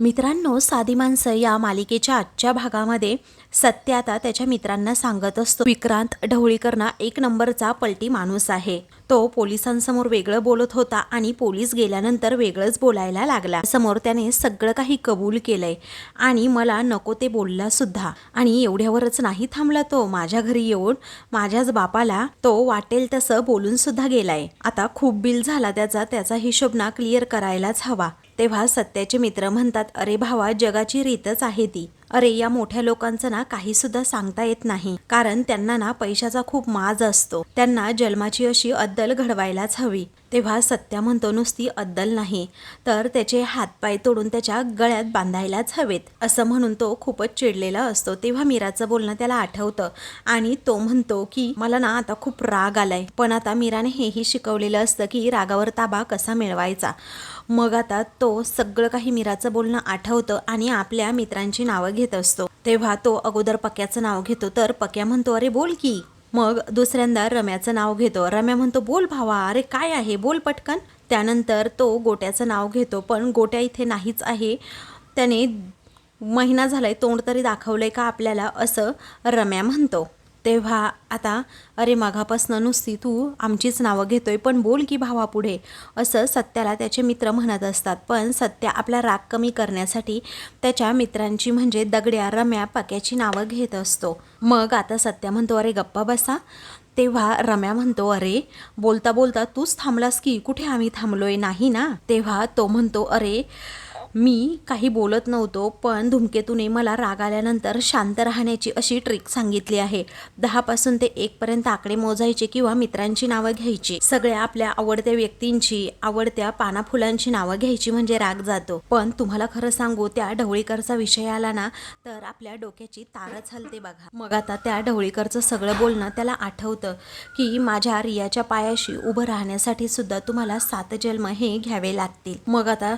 मित्रांनो साधी माणसं या मालिकेच्या आजच्या भागामध्ये सत्य आता त्याच्या मित्रांना सांगत असतो. विक्रांत ढवळीकरना एक नंबरचा पलटी माणूस आहे. तो पोलिसांसमोर वेगळं बोलत होता आणि पोलीस गेल्यानंतर वेगळंच बोलायला लागला. समोर त्याने सगळं काही कबूल केलंय आणि मला नको ते बोलला सुद्धा. आणि एवढ्यावरच नाही थांबला तो माझ्या घरी येऊन. माझ्याच बापाला तो वाटेल तसं बोलून सुद्धा गेलाय. आता खूप बिल झाला त्याचा. त्याचा हिशोब ना क्लिअर करायलाच हवा. तेव्हा सत्याचे मित्र म्हणतात अरे भावा जगाची रीतच आहे ती. अरे या मोठ्या लोकांचं ना काही सुद्धा सांगता येत नाही. कारण त्यांना ना पैशाचा खूप माज असतो. त्यांना जन्माची अशी अद्दल घडवायलाच हवी. तेव्हा सत्या म्हणतो नुसती अद्दल नाही तर त्याचे हातपाय तोडून त्याच्या गळ्यात बांधायलाच हवेत असं म्हणून तो खूपच चिडलेला असतो. तेव्हा मीराचं बोलणं त्याला आठवतं आणि तो म्हणतो की मला ना आता खूप राग आलाय पण आता मीराने हेही शिकवलेलं असतं की रागावर ताबा कसा मिळवायचा. मग आता तो सगळं काही मीराचं बोलणं आठवतं आणि आपल्या मित्रांची नावं घेत असतो. तेव्हा तो अगोदर पक्याचं नाव घेतो तर पक्या म्हणतो अरे बोल की. मग दुसऱ्यांदा रम्याचं नाव घेतो. रम्या म्हणतो बोल भावा अरे काय आहे? बोल पटकन. त्यानंतर तो गोट्याचं नाव घेतो पण गोट्या इथे नाहीच आहे. त्याने महिना झालाय तोंड तरी दाखवलंय का आपल्याला? असं रम्या म्हणतो. तेव्हा आता अरे माघापासनं नुसती तू आमचीच नावं घेतोय पण बोल की भावा पुढे. असं सत्याला त्याचे मित्र म्हणत असतात. पण सत्या आपला राग कमी करण्यासाठी त्याच्या मित्रांची म्हणजे दगड्या रम्या पक्याची नावं घेत असतो. मग आता सत्या म्हणतो अरे गप्पा बसा. तेव्हा रम्या म्हणतो अरे बोलता बोलता तूच थांबलास की कुठे आम्ही थांबलोय? नाही ना? तेव्हा तो म्हणतो अरे मी काही बोलत नव्हतो पण धूमकेतूने मला राग आल्यानंतर शांत राहण्याची अशी ट्रिक सांगितली आहे. दहापासून ते एकपर्यंत आकडे मोजायचे किंवा मित्रांची नावं घ्यायची. सगळ्या आपल्या आवडत्या व्यक्तींची आवडत्या पानाफुलांची नावं घ्यायची म्हणजे राग जातो. पण तुम्हाला खरं सांगू त्या ढवळीकरचा विषय आला ना तर आपल्या डोक्याची तारच हलते बघा. मग आता त्या ढवळीकरचं सगळं बोलणं त्याला आठवतं की माझ्या रियाच्या पायाशी उभं राहण्यासाठी सुद्धा तुम्हाला सात जन्म हे घ्यावे लागतील. मग आता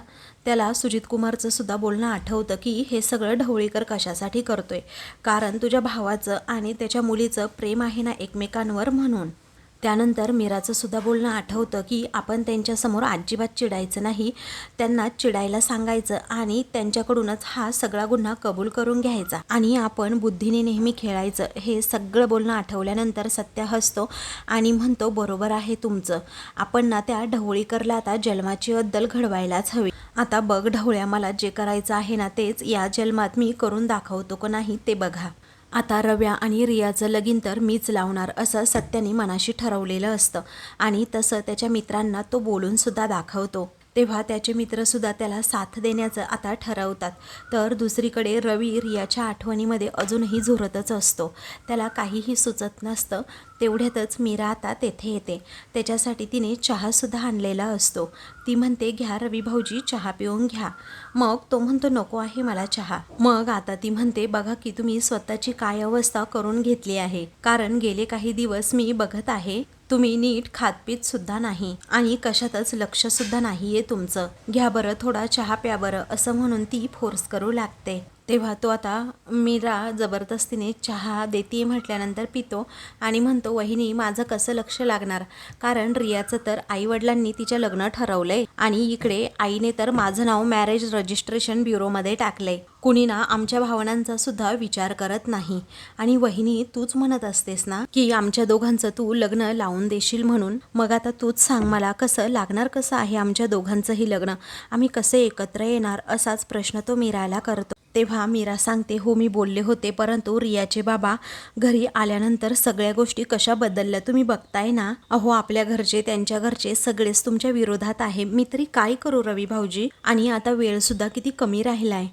त्याला सुजित कुमारचं सुद्धा बोलणं आठवतं की हे सगळं ढवळीकर कशासाठी करतोय? कारण तुझ्या भावाचं आणि त्याच्या मुलीचं प्रेम आहे ना एकमेकांवर म्हणून. त्यानंतर मीराचं सुद्धा बोलणं आठवतं की आपण त्यांच्यासमोर अजिबात चिडायचं नाही. त्यांना चिडायला सांगायचं आणि त्यांच्याकडूनच हा सगळा गुन्हा कबूल करून घ्यायचा आणि आपण बुद्धीने नेहमी खेळायचं. हे सगळं बोलणं आठवल्यानंतर सत्य हसतो आणि म्हणतो बरोबर आहे तुमचं. आपण ना त्या ढवळीकरला आता जन्माची अद्दल घडवायलाच हवी. आता बघ ढवळ्या मला जे करायचं आहे ना तेच या जन्मात मी करून दाखवतो का नाही ते बघा. आता रव्या आणि रियाचं लगीन तर मीच लावणार असं सत्याने मनाशी ठरवलेलं असतं. आणि तसं त्याच्या मित्रांना तो बोलून सुद्धा दाखवतो. तेव्हा त्याचे मित्रसुद्धा त्याला साथ देण्याचं आता ठरवतात. तर दुसरीकडे रवी रियाच्या आठवणीमध्ये अजूनही झुरतच असतो. त्याला काहीही सुचत नसतं. तेवढ्यातच मीरा आता तेथे येते. त्याच्यासाठी तिने चहासुद्धा आणलेला असतो. ती म्हणते घ्या रवी भाऊजी चहा पिऊन घ्या. मग तो म्हणतो नको आहे मला चहा. मग आता ती म्हणते बघा की तुम्ही स्वतःची काय अवस्था करून घेतली आहे. कारण गेले काही दिवस मी बघत आहे तुम्ही नीट खातपीत सुद्धा नाही आणि कशातच लक्ष सुद्धा आहे तुमचं. घ्या बरं थोडा चहा प्या बरं असं म्हणून ती फोर्स करू लागते. तेव्हा तो आता मीरा जबरदस्तीने चहा देते म्हटल्यानंतर पितो आणि म्हणतो वहिनी माझं कसं लक्ष लागणार? कारण रियाचं तर आईवडिलांनी तिचं लग्न ठरवलंय आणि इकडे आईने तर माझं नाव मॅरेज रजिस्ट्रेशन ब्युरोमध्ये टाकलंय. कुणी ना आमच्या भावनांचा सुद्धा विचार करत नाही. आणि वहिनी तूच म्हणत असतेस ना की आमच्या दोघांचं तू लग्न लावून देशील म्हणून? मग आता तूच सांग मला कसं लागणार कसं आहे आमच्या दोघांचंही लग्न? आम्ही कसे एकत्र येणार असाच प्रश्न तो मीराला करतो. तेव्हा मीरा सांगते हो मी बोलले होते परंतु रियाचे बाबा घरी आल्यानंतर सगळ्या गोष्टी कशा बदलल्या तुम्ही बघताय ना? अहो आपल्या घरचे त्यांच्या घरचे सगळेच तुमच्या विरोधात आहे. मी तरी काय करू रवी भाऊजी? आणि आता वेळ सुद्धा किती कमी राहिलाय.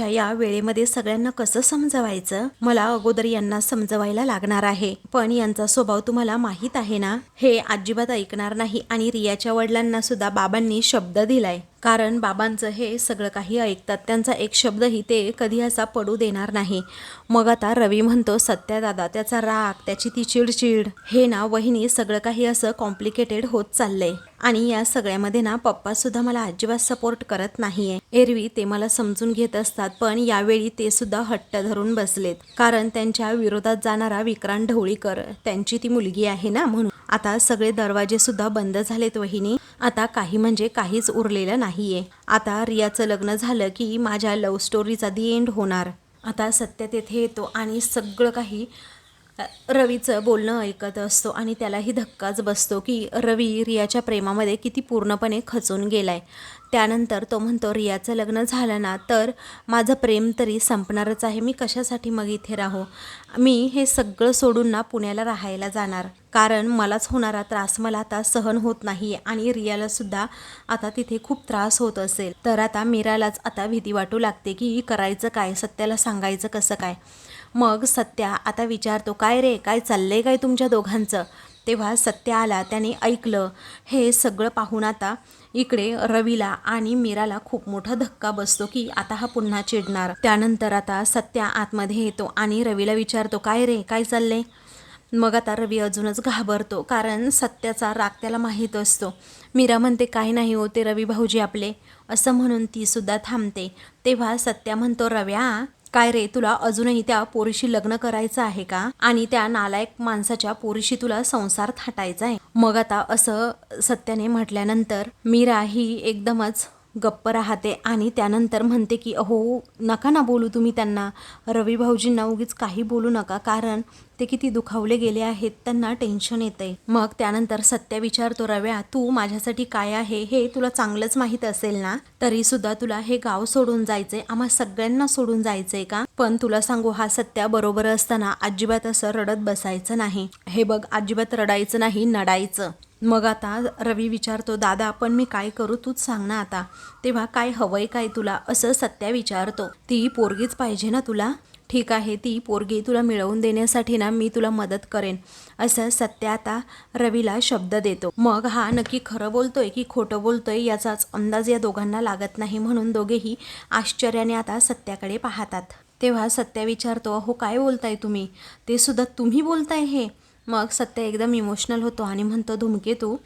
एवढ्याशा या वेळेमध्ये सगळ्यांना कसं समजवायचं? मला अगोदर यांना समजवायला लागणार आहे. पण यांचा स्वभाव तुम्हाला माहीत आहे ना? हे अजिबात ऐकणार नाही आणि रियाच्या वडिलांना सुद्धा बाबांनी शब्द दिलाय. कारण बाबांचं हे सगळं काही ऐकतात. त्यांचा एक शब्दही ते कधी असा पडू देणार नाही. मग आता रवी म्हणतो सत्या दादा त्याचा राग त्याची ती चिडचिड हे ना वहिनी सगळं काही असं कॉम्प्लिकेटेड होत चाललंय. आणि या सगळ्यामध्ये ना पप्पा सुद्धा मला अजिबात सपोर्ट करत नाहीये. एरवी ते मला समजून घेत असतात पण यावेळी ते सुद्धा हट्ट धरून बसलेत. कारण त्यांच्या विरोधात जाणारा विक्रांत ढवळीकर त्यांची ती मुलगी आहे ना म्हणून. आता सगळे दरवाजे सुद्धा बंद झालेत वहिनी. आता काही म्हणजे काहीच उरलेलं नाहीये. आता रियाचं लग्न झालं की माझ्या लव्ह स्टोरीचा दी एंड होणार. आता सत्य तेथे येतो आणि सगळं काही रवीचं बोलणं ऐकत असतो आणि त्यालाही धक्काच बसतो की रवी रियाच्या प्रेमामध्ये किती पूर्णपणे खचून गेलाय. त्यानंतर तो म्हणतो रियाचं लग्न झालं ना तर माझं प्रेम तरी संपणारच आहे. मी कशासाठी मग इथे राहू? मी हे सगळं सोडून ना पुण्याला राहायला जाणार. कारण मलाच होणारा त्रास मला आता सहन होत नाही आणि रियाला सुद्धा आता तिथे खूप त्रास होत असेल. तर आता मीरालाच आता भीती वाटू लागते की करायचं काय? सत्याला सांगायचं कसं काय? मग सत्या आता विचारतो काय रे? काय चाललंय काय तुमच्या दोघांचं? तेव्हा सत्य आला त्याने ऐकलं. हे सगळं पाहून आता इकडे रवीला आणि मीराला खूप मोठा धक्का बसतो की आता हा पुन्हा चिडणार. त्यानंतर आता सत्या आतमध्ये येतो आणि रवीला विचारतो काय रे काय चाललंय? मग आता रवी अजूनच घाबरतो कारण सत्याचा राग त्याला माहीत असतो. मीरा म्हणते काय नाही होते रवी भाऊजी आपले. असं म्हणून ती सुद्धा थांबते. तेव्हा सत्या म्हणतो रव्या काय रे तुला अजूनही त्या पोरीशी लग्न करायचं आहे का? आणि त्या नालायक माणसाच्या पोरीशी तुला संसार थाटायचा आहे. मग आता असं सत्याने म्हटल्यानंतर मीरा ही एकदमच गप्प राहते आणि त्यानंतर म्हणते की अहो नका ना बोलू तुम्ही त्यांना. रवी भाऊजींना उगीच काही बोलू नका कारण ते किती दुखावले गेले आहेत त्यांना टेन्शन येते मग त्यानंतर सत्या विचारतो रव्या तू माझ्यासाठी काय आहे? हे तुला चांगलंच माहीत असेल ना? तरी सुद्धा तुला हे गाव सोडून जायचंय. आम्हा सगळ्यांना सोडून जायचंय का? पण तुला सांगू हा सत्या बरोबर असताना अजिबात असं रडत बसायचं नाही. हे बघ अजिबात रडायचं नाही नडायचं. मग आता रवी विचारतो दादा पण मी काय करू? तूच सांग ना आता. तेव्हा काय हवंय काय तुला? असं सत्या विचारतो. ती पोरगीच पाहिजे ना तुला? ठीक आहे ती पोरगी तुला मिळवून देण्यासाठी ना मी तुला मदत करेन. असं सत्या आता रवीला शब्द देतो. मग हा नक्की खरं बोलतोय की खोटं बोलतोय याचाच अंदाज या दोघांना लागत नाही म्हणून दोघेही आश्चर्याने आता सत्याकडे पाहतात. तेव्हा सत्या विचारतो अहो काय बोलताय तुम्ही? ते सुद्धा तुम्ही बोलताय हे? मग सत्य एकदम इमोशनल होतो आणि म्हणतो धुमकेतू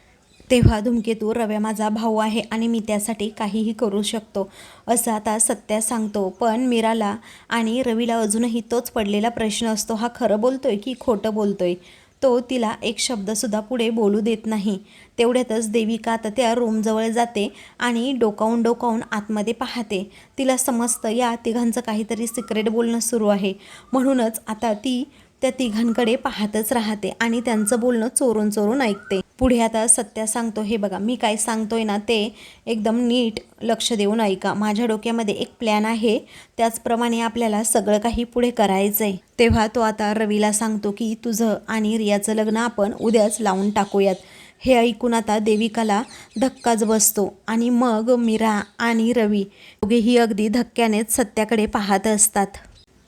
तेव्हा धुमकेतू रव्या माझा भाऊ आहे आणि मी त्यासाठी काहीही करू शकतो असं आता सत्या सांगतो. पण मीराला आणि रवीला अजूनही तोच पडलेला प्रश्न असतो. हा खरं बोलतोय की खोटं बोलतोय? तो तिला एक शब्दसुद्धा पुढे बोलू देत नाही. तेवढ्यातच देविका आता त्या रूमजवळ जाते आणि डोकावून डोकावून आतमध्ये पाहते. तिला समजतं या तिघांचं काहीतरी सिक्रेट बोलणं सुरू आहे. म्हणूनच आता ती त्या तिघांकडे पाहतच राहते आणि त्यांचं बोलणं चोरून चोरून ऐकते. पुढे आता सत्या सांगतो हे बघा मी काय सांगतोय ना ते एकदम नीट लक्ष देऊन ऐका. माझ्या डोक्यामध्ये एक प्लॅन आहे त्याचप्रमाणे आपल्याला सगळं काही पुढे करायचं आहे तेव्हा तो आता रवीला सांगतो की तुझं आणि रियाचं लग्न आपण उद्याच लावून टाकूयात. हे ऐकून आता देविकाला धक्काच बसतो. आणि मग मीरा आणि रवी दोघेही अगदी धक्क्यानेच सत्याकडे पाहत असतात.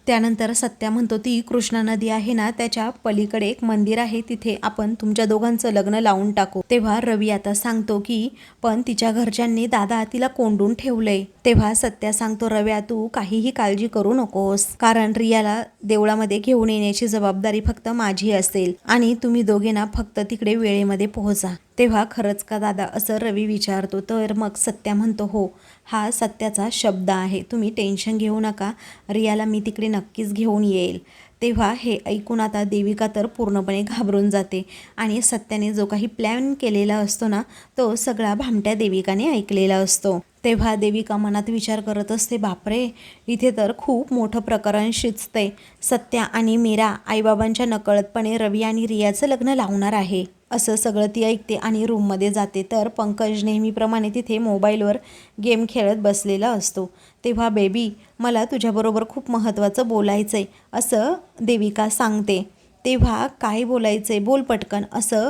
त्यानंतर सत्या म्हणतो ती कृष्णा नदी आहे ना त्याच्या पलीकडे एक मंदिर आहे तिथे आपण तुमच्या दोघांचं लग्न लावून टाकू. तेव्हा रवी आता सांगतो की पण तिच्या घरच्यांनी दादा तिला कोंडून ठेवलंय. तेव्हा सत्या सांगतो रव्या तू काहीही काळजी करू नकोस. कारण रियाला देवळामध्ये घेऊन येण्याची जबाबदारी फक्त माझी असेल आणि तुम्ही दोघेना फक्त तिकडे वेळेमध्ये पोहोचा. तेव्हा खरंच का दादा असं रवी विचारतो. तर मग सत्या म्हणतो हो हा सत्याचा शब्द आहे. तुम्ही टेन्शन घेऊ नका. रियाला मी तिकडे नक्कीच घेऊन येईल. तेव्हा हे ऐकून आता देविका तर पूर्णपणे घाबरून जाते आणि सत्याने जो काही प्लॅन केलेला असतो ना तो सगळा भामट्या देविकाने ऐकलेला असतो. तेव्हा देविका मनात विचार करत असते बापरे इथे तर खूप मोठं प्रकरण शिजते. सत्या आणि मीरा आईबाबांच्या नकळतपणे रवी आणि रियाचं लग्न लावणार आहे. असं सगळं ती ऐकते आणि रूममध्ये जाते. तर पंकज नेहमीप्रमाणे तिथे मोबाईलवर गेम खेळत बसलेला असतो. तेव्हा बेबी मला तुझ्याबरोबर खूप महत्त्वाचं बोलायचं आहे असं देविका सांगते. तेव्हा काय बोलायचं आहे बोल पटकन असं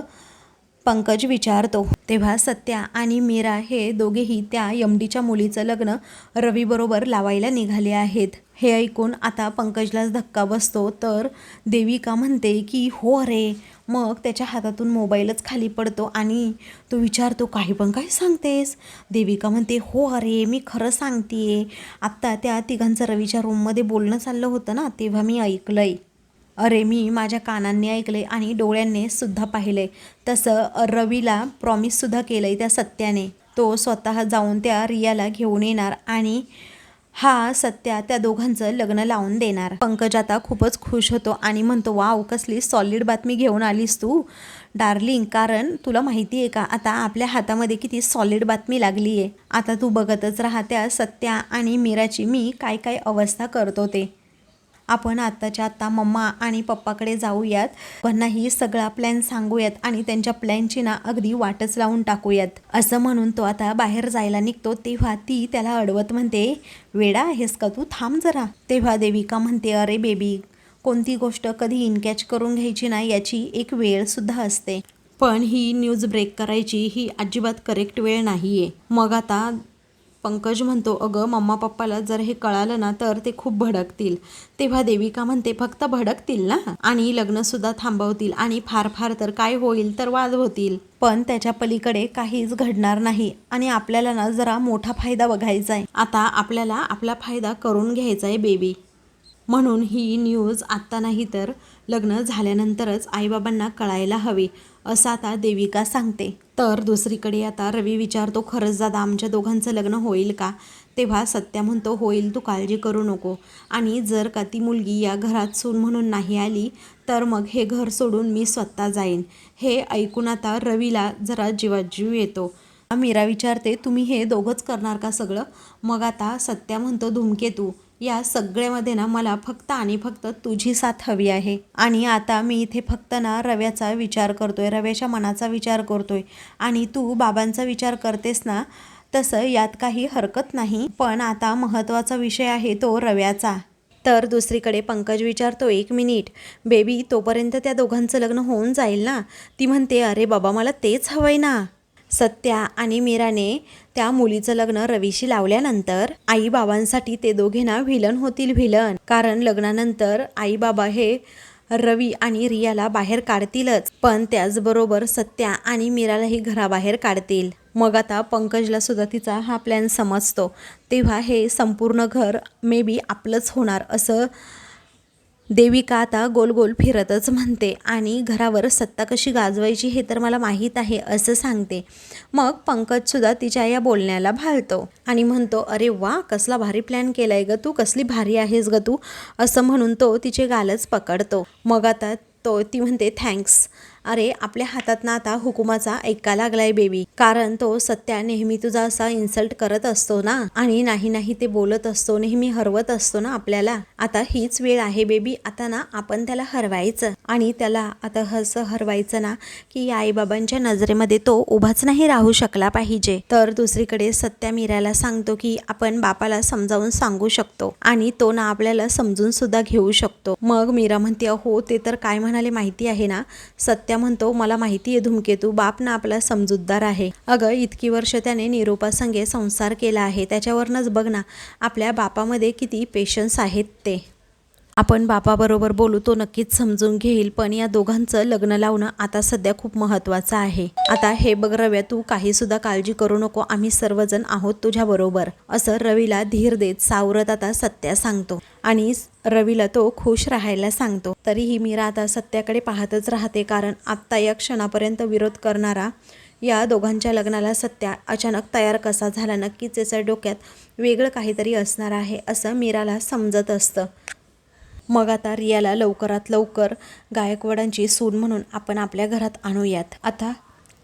पंकज विचारतो तेव्हा सत्या आणि मीरा हे दोघेही त्या यमडीच्या मुलीचं लग्न रवीबरोबर लावायला निघाले आहेत. हे ऐकून आता पंकजलाच धक्का बसतो. तर देविका म्हणते की हो अरे. मग त्याच्या हातातून मोबाईलच खाली पडतो आणि तो विचारतो काही पण काय सांगतेस? देविका म्हणते हो अरे मी खरं सांगते आत्ता त्या तिघांचं रवीच्या रूममध्ये बोलणं चाललं होतं ना तेव्हा मी ऐकलं आहे अरे मी माझ्या कानांनी ऐकले आणि डोळ्यांनी सुद्धा पाहिले तसं रवीला प्रॉमिससुद्धा केलं आहे त्या सत्याने. तो स्वतः जाऊन त्या रियाला घेऊन येणार आणि हा सत्या त्या दोघांचं लग्न लावून देणार. पंकज आता खूपच खुश होतो आणि म्हणतो वाव कसली सॉलिड बातमी घेऊन आलीस तू. डार्लिंग कारण तुला माहिती आहे का आता आपल्या हातामध्ये किती सॉलिड बातमी लागली आहे आता तू बघतच राहा त्या सत्या आणि मीराची मी काय काय अवस्था करतो ते. आपण आत्ताच्या आत्ता मम्मा आणि पप्पाकडे जाऊयात. त्यांना ही सगळा प्लॅन सांगूयात आणि त्यांच्या प्लॅनची ना अगदी वाटच लावून टाकूयात. असं म्हणून तो आता बाहेर जायला निघतो. तेव्हा ती त्याला अडवत म्हणते वेडा आहेस का तू? थांब जरा. तेव्हा देविका म्हणते अरे बेबी कोणती गोष्ट कधी इनकॅच करून घ्यायची ना याची एक वेळसुद्धा असते. पण ही न्यूज ब्रेक करायची ही अजिबात करेक्ट वेळ नाही आहे मग आता पंकज म्हणतो अगं मम्मा पप्पाला जर हे कळालं ना तर ते खूप भडकतील. तेव्हा देविका म्हणते फक्त भडकतील ना? आणि लग्नसुद्धा थांबवतील आणि फार फार तर काय होईल तर वाद होतील. पण त्याच्या पलीकडे काहीच घडणार नाही आणि आपल्याला ना जरा मोठा फायदा बघायचा आहे आता आपल्याला आपला फायदा करून घ्यायचा आहे बेबी. म्हणून ही न्यूज आत्ता नाही तर लग्न झाल्यानंतरच आईबाबांना कळायला हवी. असं आता देविका सांगते. तर दुसरीकडे आता रवी विचारतो खरंच दादा आमच्या दोघांचं लग्न होईल का? तेव्हा सत्या म्हणतो होईल तू काळजी करू नको. आणि जर का ती मुलगी या घरात सून म्हणून नाही आली तर मग हे घर सोडून मी स्वतः जाईन. हे ऐकून आता रवीला जरा जीवाजीव येतो. मीरा विचारते तुम्ही हे दोघंच करणार का सगळं? मग आता सत्या म्हणतो धूमकेतू या सगळ्यामध्ये ना मला फक्त आणि फक्त तुझी साथ हवी आहे. आणि आता मी इथे फक्त ना रव्याचा विचार करतोय रव्याच्या मनाचा विचार करतोय. आणि तू बाबांचा विचार करतेस ना तसं यात काही हरकत नाही. पण आता महत्त्वाचा विषय आहे तो रव्याचा. तर दुसरीकडे पंकज विचारतो एक मिनिट बेबी तोपर्यंत त्या दोघांचं लग्न होऊन जाईल ना? ती म्हणते अरे बाबा मला तेच हवंय ना. सत्या आणि मीराने त्या मुलीचं लग्न रवीशी लावल्यानंतर आई बाबांसाठी ते दोघे ना व्हिलन होतील व्हिलन कारण लग्नानंतर आई बाबा हे रवी आणि रियाला बाहेर काढतीलच. पण त्याचबरोबर सत्या आणि मीरालाही घराबाहेर काढतील. मग आता पंकजला सुद्धा तिचा हा प्लॅन समजतो. तेव्हा हे संपूर्ण घर मे बी आपलंच होणार असं देविका आता गोल गोल फिरतच म्हणते आणि घरावर सत्ता कशी गाजवायची हे तर मला माहीत आहे असं सांगते. मग पंकजसुद्धा तिच्या या बोलण्याला भाळतो आणि म्हणतो अरे वा कसला भारी प्लॅन केलाय ग तू कसली भारी आहेस ग तू असं म्हणून तो तिचे गालच पकडतो. मग आता तो ती म्हणते थँक्स अरे आपल्या हातात ना आता हुकुमाचा ऐका लागलाय बेबी कारण तो सत्या नेहमी तुझा असा इन्सल्ट करत असतो ना? आणि नाही नाही ते बोलत असतो नेहमी हरवत असतो ना आपल्याला? आता हीच वेळ आहे बेबी आता ना आपण त्याला हरवायचं. आणि त्याला आता हस हरवायचं ना की आईबाबांच्या नजरेमध्ये तो उभाच नाही राहू शकला पाहिजे. तर दुसरीकडे सत्या मीराला सांगतो की आपण बापाला समजावून सांगू शकतो. आणि तो ना आपल्याला समजून सुद्धा घेऊ शकतो. मग मीरा म्हणते हो ते तर काय म्हणाले माहिती आहे ना? सत्या म्हणतो मला माहिती आहे धुमकेतू बाप ना आपला समजूतदार आहे. अगं इतकी वर्ष त्याने निरोपासंगे संसार केला आहे. त्याच्यावरनंच बघ ना आपल्या बापामध्ये किती पेशन्स आहेत ते. आपण बापाबरोबर बोलू तो नक्कीच समजून घेईल. पण या दोघांचं लग्न लावणं आता सध्या खूप महत्त्वाचं आहे. आता हे बघ रव्या तू काही सुद्धा काळजी करू नको. आम्ही सर्वजण आहोत तुझ्या बरोबर. असं रवीला धीर देत सावरत आता सत्या सांगतो. आणि रवीला तो खुश राहायला सांगतो. तरीही मीरा आता सत्याकडे पाहतच राहते कारण आत्ता या क्षणापर्यंत विरोध करणारा या दोघांच्या लग्नाला सत्या अचानक तयार कसा झाला नक्कीच त्याच्या डोक्यात वेगळं काहीतरी असणार आहे असं मीराला समजत असतं. मग आता रियाला लवकरात लवकर गायकवाडांची सून म्हणून आपण आपल्या घरात आणूयात. आता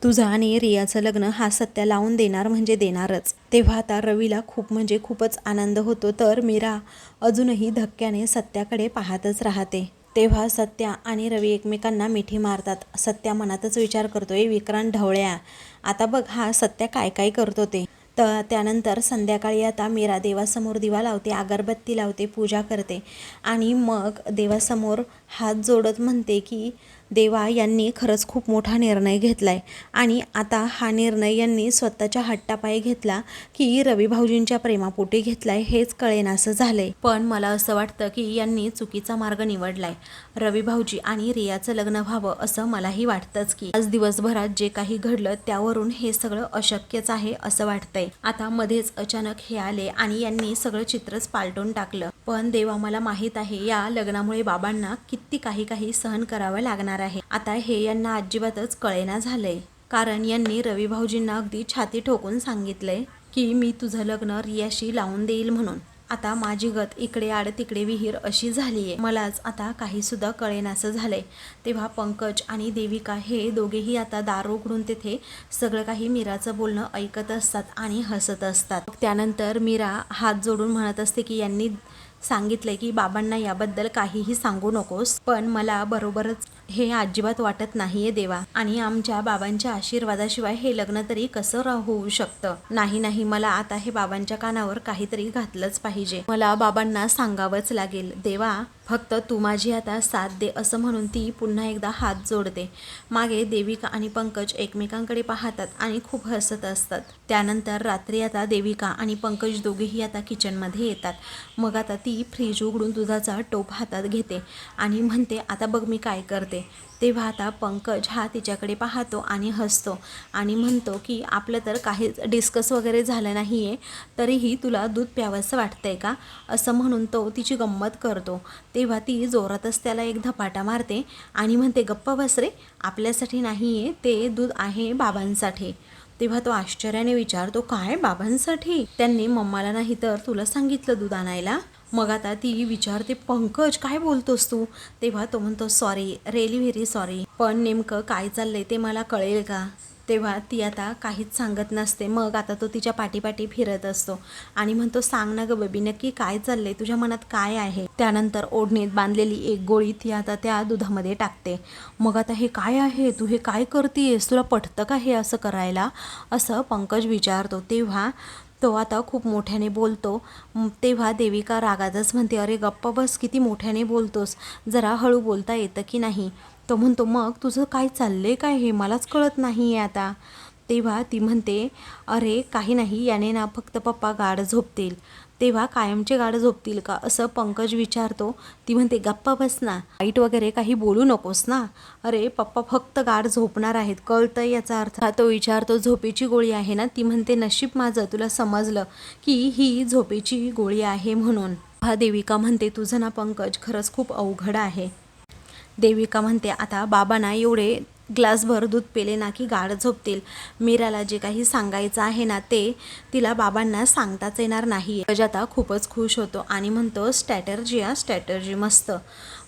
तुझं आणि रियाचं लग्न हा सत्या लावून देणार म्हणजे देणारच. तेव्हा आता रवीला खूप म्हणजे खूपच आनंद होतो तर मीरा अजूनही धक्क्याने सत्याकडे पाहतच राहते. तेव्हा सत्या आणि रवी एकमेकांना मिठी मारतात. सत्या मनातच विचार करतोय विक्रांत ढवळ्या आता बघ हा सत्या काय काय करतो ते. तर त्यानंतर संध्याकाळी आता मीरा देवासमोर दिवा लावते अगरबत्ती लावते पूजा करते. आणि मग देवासमोर हात जोडत म्हणते की देवा यांनी खरंच खूप मोठा निर्णय घेतला आहे आणि आता हा निर्णय यांनी स्वतःच्या हट्टापायी घेतला की रवी भाऊजींच्या प्रेमापोटी घेतलाय हेच कळेनासं झालंय. पण मला असं वाटतं की यांनी चुकीचा मार्ग निवडलाय. रवी भाऊजी आणि रियाचं लग्न व्हावं असं मलाही वाटतंच की आज दिवसभरात जे काही घडलं त्यावरून हे सगळं अशक्यच आहे असं वाटतंय. आता मध्येच अचानक हे आले आणि यांनी सगळं चित्रच पालटून टाकलं. पण देवा मला माहीत आहे या लग्नामुळे बाबांना किती काही काही सहन करावं लागणार आहे. आता हे यांना अजिबातच कळेना झालंय. कारण यांनी रवी भाऊजींना अगदी छाती ठोकून सांगितलंय की मी तुझं लग्न रियाशी लावून देईल म्हणून. आता माझी गत इकडे आड तिकडे विहीर अशी झालीये. मलाच आता काही सुद्धा कळेनासं झालंय. तेव्हा पंकज आणि देविका हे दोघेही आता दार उघडून तेथे सगळं काही मीराचं बोलणं ऐकत असतात आणि हसत असतात. त्यानंतर मीरा हात जोडून म्हणत असते की यांनी सांगितलंय की बाबांना याबद्दल काहीही सांगू नकोस पण मला बरोबरच हे अजिबात वाटत नाहीये देवा. आणि आमच्या बाबांच्या आशीर्वादाशिवाय हे लग्न तरी कसं होऊ शकतं? नाही नाही मला आता हे बाबांच्या कानावर काहीतरी घातलंच पाहिजे. मला बाबांना सांगावंच लागेल. देवा फक्त तू माझी आता साथ दे असं म्हणून ती पुन्हा एकदा हात जोडते. मागे देविका आणि पंकज एकमेकांकडे पाहतात आणि खूप हसत असतात. त्यानंतर रात्री आता देविका आणि पंकज दोघेही आता किचनमध्ये येतात. मग आता ती ती फ्रीज उघडून दुधाचा टोप हातात घेते आणि म्हणते आता बघ मी काय करते. तेव्हा आता पंकज हा तिच्याकडे पाहतो आणि हसतो आणि म्हणतो की आपलं तर काहीच डिस्कस वगैरे झालं नाही आहे तरीही तुला दूध प्यावंसं वाटतंय का? असं म्हणून तो तिची गंमत करतो. तेव्हा ती जोरातच त्याला एक धपाटा मारते आणि म्हणते गप्प बसरे आपल्यासाठी नाही आहे ते दूध आहे बाबांसाठी. तेव्हा तो आश्चर्याने विचारतो काय बाबांसाठी? त्यांनी मम्माला नाही तर तुला सांगितलं दूध आणायला? मग आता ती विचारते पंकज काय बोलतोस तू? तेव्हा तो म्हणतो सॉरी रेली व्हेरी सॉरी पण नेमकं काय चाललंय ते मला कळेल का? तेव्हा ती आता काहीच सांगत नसते. मग आता तो तिच्या पाठीपाठी फिरत असतो आणि म्हणतो सांग ना ग बेबी नक्की काय चाललंय? तुझ्या मनात काय आहे? त्यानंतर ओढणीत बांधलेली एक गोळी ती आता त्या दुधामध्ये टाकते. मग आता हे काय आहे? तू हे काय करतेस? तुला पटतं का हे असं करायला? असं पंकज विचारतो. तेव्हा तो आता खूप मोठ्याने बोलतो. तेव्हा देविका रागातच म्हणते अरे गप्पा बस किती मोठ्याने बोलतोस? जरा हळू बोलता येतं की नाही? तो म्हणतो मग तुझं काय चाललंय काय हे? मलाच कळत नाही आहे आता. तेव्हा ती म्हणते अरे काही नाही याने ना फक्त पप्पा गाढ झोपतील. तेव्हा कायमचे गाढ झोपतील का? असं पंकज विचारतो. ती म्हणते गप्पा बस ना. वाईट वगैरे काही बोलू नकोस ना. अरे पप्पा फक्त गाढ झोपणार आहेत. कळतं याचा अर्थ. हा तो विचारतो झोपेची गोळी आहे ना? ती म्हणते नशीब माझं. तुला समजलं की ही झोपेची गोळी आहे म्हणून. हा देविका म्हणते तुझं ना पंकज खरंच खूप अवघड आहे. देविका म्हणते आता बाबांना एवढे ग्लासभर दूध पेले ना की गाढ झोपतील. मीराला जे काही सांगायचं आहे ना ते तिला बाबांना सांगताच येणार नाही आता खूपच खुश होतो आणि म्हणतो स्ट्रॅटर्जी हा स्ट्रॅटर्जी मस्त.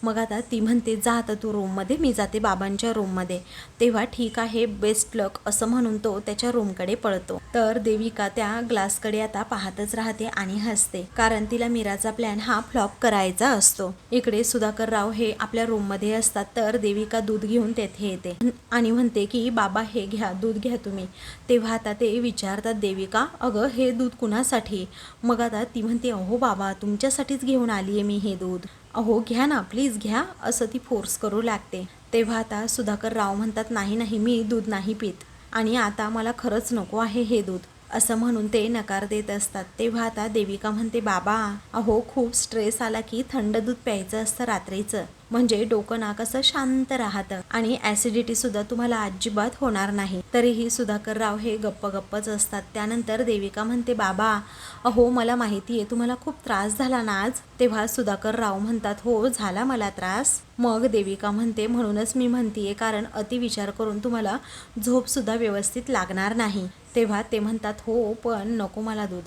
मग आता ती म्हणते जा आता तू रूममध्ये मी जाते बाबांच्या रूममध्ये तेव्हा ठीक आहे बेस्ट लक असं म्हणून तो त्याच्या रूमकडे पळतो. तर देविका त्या ग्लासकडे आता पाहतच राहते आणि हसते कारण तिला मीराचा प्लॅन हा फ्लॉप करायचा असतो. इकडे सुधाकर राव हे आपल्या रूममध्ये असतात तर देविका दूध घेऊन तेथे येते. आणि म्हणते की बाबा हे घ्या दूध घ्या तुम्ही. तेव्हा आता ते विचारतात देविका अगं हे दूध कुणासाठी? मग आता ती म्हणते अहो बाबा तुमच्यासाठीच घेऊन आली आहे मी हे दूध. अहो घ्या ना प्लीज घ्या असं ती फोर्स करू लागते. तेव्हा आता सुधाकर राव म्हणतात नाही नाही मी दूध नाही पित. आणि आता मला खरंच नको आहे हे दूध. असं म्हणून ते नकार देत असतात. तेव्हा आता देविका म्हणते बाबा अहो खूप स्ट्रेस आला की थंड दूध प्यायचं असतं रात्रीचं. म्हणजे डोकं ना कसं शांत राहतं. आणि ऍसिडिटी सुद्धा तुम्हाला अजिबात होणार नाही. तरीही सुधाकर राव हे गप्प गप्पच असतात. त्यानंतर देविका म्हणते बाबा अहो मला माहिती आहे तुम्हाला खूप त्रास झाला ना आज? तेव्हा सुधाकर राव म्हणतात हो झाला मला त्रास. मग देविका म्हणते म्हणूनच मी म्हणतीये कारण अति विचार करून तुम्हाला झोप सुद्धा व्यवस्थित लागणार नाही. तेव्हा ते म्हणतात हो पण नको मला दूध.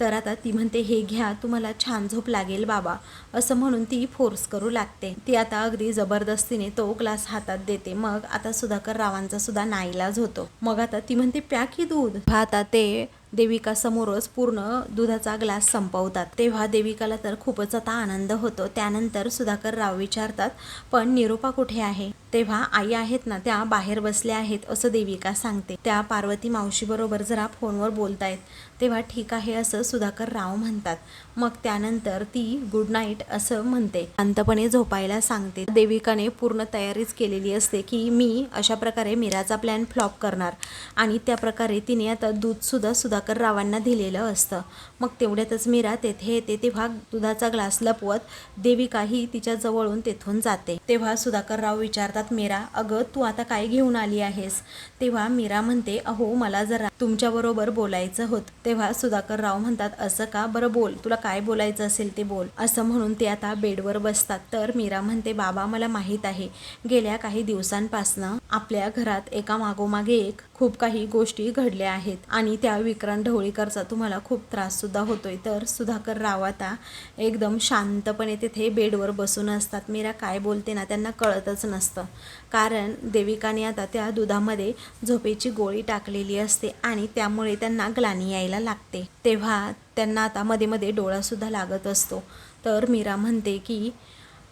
तर आता ती म्हणते हे घ्या तुम्हाला छान झोप लागेल बाबा. असं म्हणून ती फोर्स करू लागते. ती आता अगदी जबरदस्तीने तो ग्लास हातात देते. मग आता सुधाकर रावांचा सुद्धा नाईलाज होतो. मग आता ती म्हणते प्या की दूध? आता ते देविका समोरच पूर्ण दुधाचा ग्लास संपवतात. तेव्हा देविकाला तर खूपच आता आनंद होतो. त्यानंतर सुधाकर राव विचारतात पण निरोपा कुठे आहे? तेव्हा आई आहेत ना त्या बाहेर बसल्या आहेत असं देविका सांगते. त्या पार्वती मावशी बरोबर जरा फोनवर बोलतायत. तेव्हा ठीक आहे असं सुधाकर राव म्हणतात. मग त्यानंतर ती गुड नाईट असं म्हणते. शांतपणे झोपायला सांगते. देविकाने पूर्ण तयारीच केलेली असते की मी अशा प्रकारे मीराचा प्लॅन फ्लॉप करणार. आणि त्या प्रकारे तिने आता दूध सुद्धा सुधाकर रावांना दिलेलं असतं. मग तेवढ्यातच मीरा तेथे येते तेव्हा दुधाचा ग्लास लपवत देविकाही तिच्या जवळून तेथून जाते. तेव्हा सुधाकर राव विचारतात मीरा अगं तू आता काय घेऊन आली आहेस? तेव्हा मीरा म्हणते अहो मला जरा तुमच्याबरोबर बोलायचं होत. तेव्हा सुधाकर राव म्हणतात असं का? बरं बोल तुला काय बोलायचं असेल ते बोल. असं म्हणून ते आता बेडवर बसतात. तर मीरा म्हणते बाबा मला माहीत आहे. गेल्या काही दिवसांपासनं आपल्या घरात एका मागोमागे एक खूप काही गोष्टी घडल्या आहेत. आणि त्या विक्रांत ढवळीकरचा तुम्हाला खूप त्राससुद्धा होतोय. तर सुधाकर राव आता एकदम शांतपणे तिथे बेडवर बसून असतात. मीरा काय बोलते ना त्यांना कळतच नसतं. कारण देविकाने आता त्या दुधामध्ये झोपेची गोळी टाकलेली असते आणि त्यामुळे त्यांना ग्लानी यायला लागते. तेव्हा त्यांना आता मध्ये मध्ये डोळासुद्धा लागत असतो. तर मीरा म्हणते की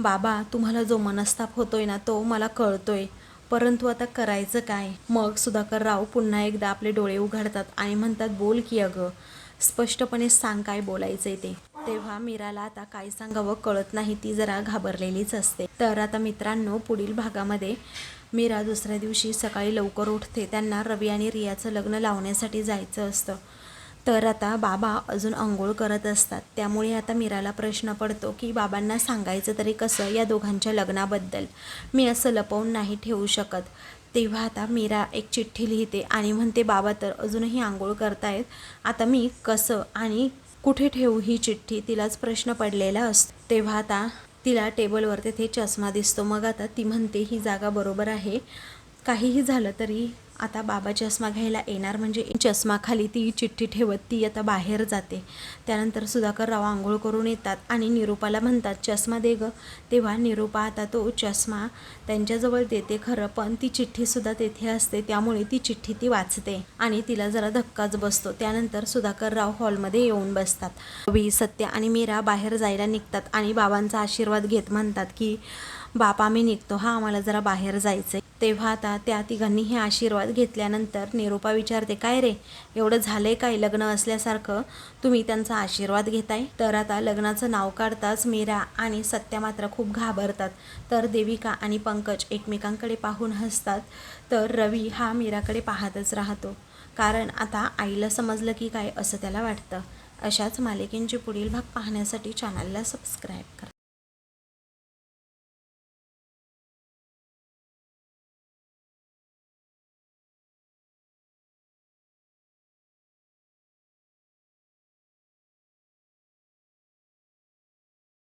बाबा तुम्हाला जो मनस्ताप होतोय ना तो मला कळतोय. परंतु आता करायचं काय? मग सुधाकर राव पुन्हा एकदा आपले डोळे उघडतात आणि म्हणतात बोल की अगं. स्पष्टपणे सांग काय बोलायचंय ते. तेव्हा मीराला आता काय सांगावं कळत नाही ती जरा घाबरलेलीच असते. तर आता मित्रांनो पुढील भागामध्ये मीरा दुसऱ्या दिवशी सकाळी लवकर उठते. त्यांना रवी आणि रियाचं लग्न लावण्यासाठी जायचं असतं. तर आता बाबा अजून आंघोळ करत असतात. त्यामुळे आता मीराला प्रश्न पडतो की बाबांना सांगायचं तरी कसं या दोघांच्या लग्नाबद्दल? मी असं लपवून नाही ठेवू शकत. तेव्हा आता मीरा एक चिठ्ठी लिहिते आणि म्हणते बाबा तर अजूनही आंघोळ करतायत. आता मी कसं आणि कुठे ठेवू ही चिठ्ठी? तिलाच प्रश्न पडलेला असतो. तेव्हा आता तिला टेबलवर तिथे चष्मा दिसतो. मग आता ती म्हणते ही जागा बरोबर आहे. काहीही झालं तरी आता बाबा चष्मा घ्यायला येणार म्हणजे चष्माखाली ती चिठ्ठी ठेवत ती आता बाहेर जाते. त्यानंतर सुधाकर राव आंघोळ करून येतात आणि निरूपाला म्हणतात चष्मा दे ग. तेव्हा निरूपा आता तो चष्मा त्यांच्याजवळ देते खरं पण ती चिठ्ठीसुद्धा तेथे असते त्यामुळे ती चिठ्ठी ती वाचते आणि तिला जरा धक्काच बसतो. त्यानंतर सुधाकर राव हॉलमध्ये येऊन बसतात. वी सत्य आणि मीरा बाहेर जायला निघतात आणि बाबांचा आशीर्वाद घेत म्हणतात की बापा मी निघतो. हा आम्हाला जरा बाहेर जायचंय. तेव्हा आता त्या तिघांनी हे आशीर्वाद घेतल्यानंतर निरोपा विचारते काय रे? एवढं झालंय काय लग्न असल्यासारखं? तुम्ही त्यांचा आशीर्वाद घेताय? तर आता लग्नाचं नाव काढताच मीरा आणि सत्या मात्र खूप घाबरतात. तर देविका आणि पंकज एकमेकांकडे पाहून हसतात. तर रवी हा मीराकडे पाहतच राहतो. कारण आता आईला समजलं की काय असं त्याला वाटतं. अशाच मालिकेंची पुढील भाग पाहण्यासाठी चॅनलला सबस्क्राईब करा.